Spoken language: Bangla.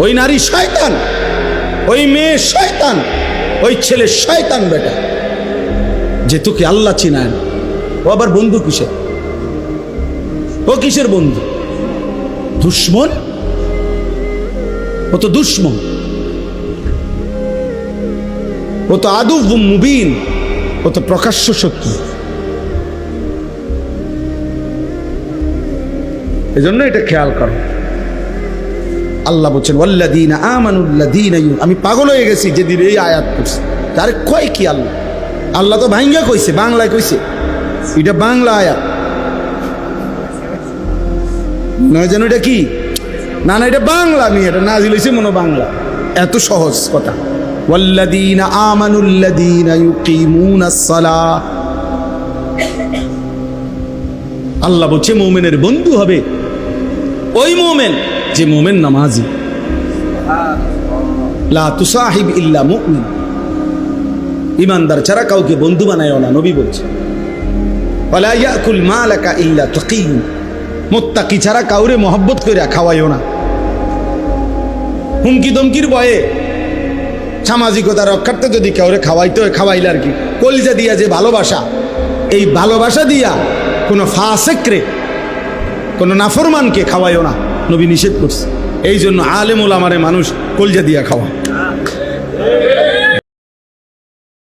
ওই নারী শয়তান, ওই মেয়ে শয়তান, ওই ছেলে শয়তান বেটা। যে তোকে আল্লাহ চিনায়। ও আবার বন্ধু কিসের? ও কিসের বন্ধু? দুশ্মন? ও তো দুশ্মন। ও তো আদু মুবিন, ও তো প্রকাশ্য শত্রু। এজন্য এটা খেয়াল করো। আল্লাহ বলছেন ওয়াল্লাদিনা আমানুল্লাদিনা আমি পাগল হয়ে গেছি যেদিন এই আয়াত করছে তারে কয় কি আল্লাহ? আল্লাহ তো ভাঙ্গা কইছে, বাংলায় কইছে। এটা বাংলা আয়াত। নয় যেন এটা কি? না না, এটা বাংলা, আমি এটা নাজিল হয়েছে মনে বাংলা। এত সহজ কথা। ইউকিমুনাস সালাহ আল্লাহ বলছে, মোমেনের বন্ধু হবে ওই মোমেন। যে মোমেন নামাজি। লা তুসাহিব ইল্লা মুমিন। ইমানদার ছাড়া কাউকে বন্ধু বানায় না, নবী বলছে। মালাকা ইল্লা তাকিয়্ মোত্তাকি ছাড়া কাউরে মহব্বত করে খাওয়াইও না। হুমকি দমকির ভয়ে সামাজিকতা রক্ষার্থে যদি কাউরে খাওয়াইতে হয় খাওয়াইলে আর কি। কলিজা দিয়া যে ভালোবাসা, এই ভালোবাসা দিয়া কোনো ফাসেকরে কোনো নাফরমানকে খাওয়াইও না। নবী নিষেধ করছে। এই জন্য আলেমুল আমারে মানুষ কলজা দিয়া খাওয়া।